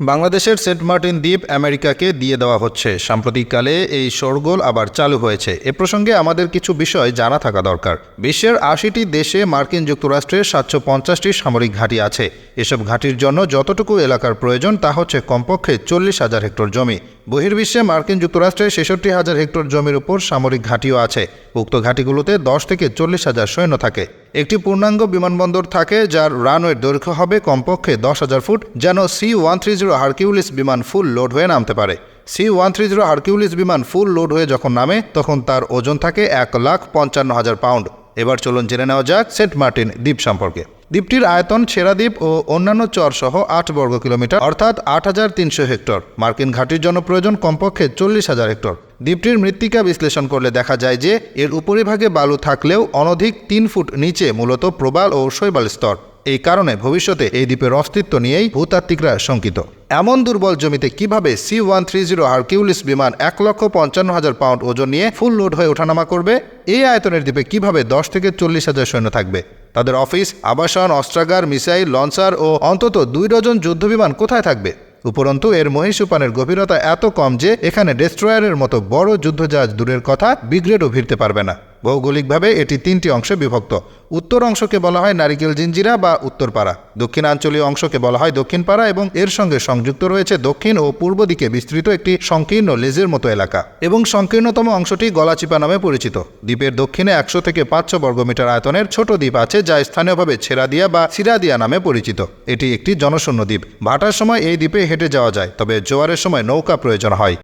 বাংলাদেশের Saint Martin দ্বীপ আমেরিকাকে দিয়ে দেওয়া হচ্ছে। সাম্প্রতিককালে এই শোরগোল আবার চালু হয়েছে। এ প্রসঙ্গে আমাদের কিছু বিষয় জানা থাকা দরকার। বিশ্বের আশিটি দেশে মার্কিন যুক্তরাষ্ট্রের সাতশো পঞ্চাশটি সামরিক ঘাঁটি আছে। এসব ঘাঁটির জন্য যতটুকু এলাকার প্রয়োজন তা হচ্ছে কমপক্ষে চল্লিশ হাজার হেক্টর জমি। বহির্বিশ্বে মার্কিন যুক্তরাষ্ট্রের ছেষট্টি হাজার হেক্টর জমির উপর সামরিক ঘাঁটিও আছে। উক্ত ঘাঁটিগুলোতে দশ থেকে চল্লিশ হাজার সৈন্য থাকে। একটি পূর্ণাঙ্গ বিমানবন্দর থাকে যার রানওয়ের দৈর্ঘ্য হবে কমপক্ষে দশ হাজার ফুট, যেন C one three zero Hercules বিমান ফুল লোড হয়ে নামতে পারে। C one three zero Hercules বিমান ফুল লোড হয়ে যখন নামে, তখন তার ওজন থাকে এক লাখ পঞ্চান্ন হাজার পাউন্ড। এবার চলুন জেনে নেওয়া যাক সেন্ট মার্টিন দ্বীপ সম্পর্কে। দ্বীপটির আয়তন ছেড়া দ্বীপ ও অন্যান্য চর সহ আট বর্গ কিলোমিটার, অর্থাৎ আট হাজার তিনশো হেক্টর। মার্কিন ঘাটির জন্য প্রয়োজন কমপক্ষে চল্লিশ হাজার হেক্টর। দ্বীপটির মৃত্তিকা বিশ্লেষণ করলে দেখা যায় যে, এর উপরিভাগে বালু থাকলেও অনধিক তিন ফুট নিচে মূলত প্রবাল ও শৈবাল স্তর। এই কারণে ভবিষ্যতে এই দ্বীপের অস্তিত্ব নিয়েই ভূতাত্ত্বিকরা শঙ্কিত। এমন দুর্বল জমিতে কীভাবে C one three zero Hercules বিমান এক লক্ষ পঞ্চান্ন হাজার পাউন্ড ওজন নিয়ে ফুল লোড হয়ে ওঠানামা করবে? এই আয়তনের দ্বীপে কীভাবে দশ থেকে চল্লিশ হাজার সৈন্য থাকবে? তাদের অফিস, আবাসন, অস্ত্রাগার, মিসাইল, লঞ্চার ও অন্তত দুই ডজন যুদ্ধবিমান কোথায় থাকবে? উপরন্তু, এর মহিষুপানের গভীরতা এত কম যে এখানে ডেস্ট্রয়ারের মতো বড় যুদ্ধজাহাজ দূরের কথা বিগ্রেডও ভিড়তে পারবে না। ভৌগোলিকভাবে এটি তিনটি অংশে বিভক্ত। উত্তর অংশকে বলা হয় নারিকেল জিঞ্জিরা বা উত্তরপাড়া। দক্ষিণাঞ্চলীয় অংশকে বলা হয় দক্ষিণপাড়া এবং এর সঙ্গে সংযুক্ত রয়েছে দক্ষিণ ও পূর্ব দিকে বিস্তৃত একটি সংকীর্ণ লেজের মতো এলাকা এবং সংকীর্ণতম অংশটি গলাচিপা নামে পরিচিত। দ্বীপের দক্ষিণে একশো থেকে পাঁচশো বর্গমিটার আয়তনের ছোট দ্বীপ আছে যা স্থানীয়ভাবে ছেড়াদিয়া বা সিরাদিয়া নামে পরিচিত। এটি একটি জনশূন্য দ্বীপ। ভাটার সময় এই দ্বীপে হেঁটে যাওয়া যায়, তবে জোয়ারের সময় নৌকা প্রয়োজন হয়।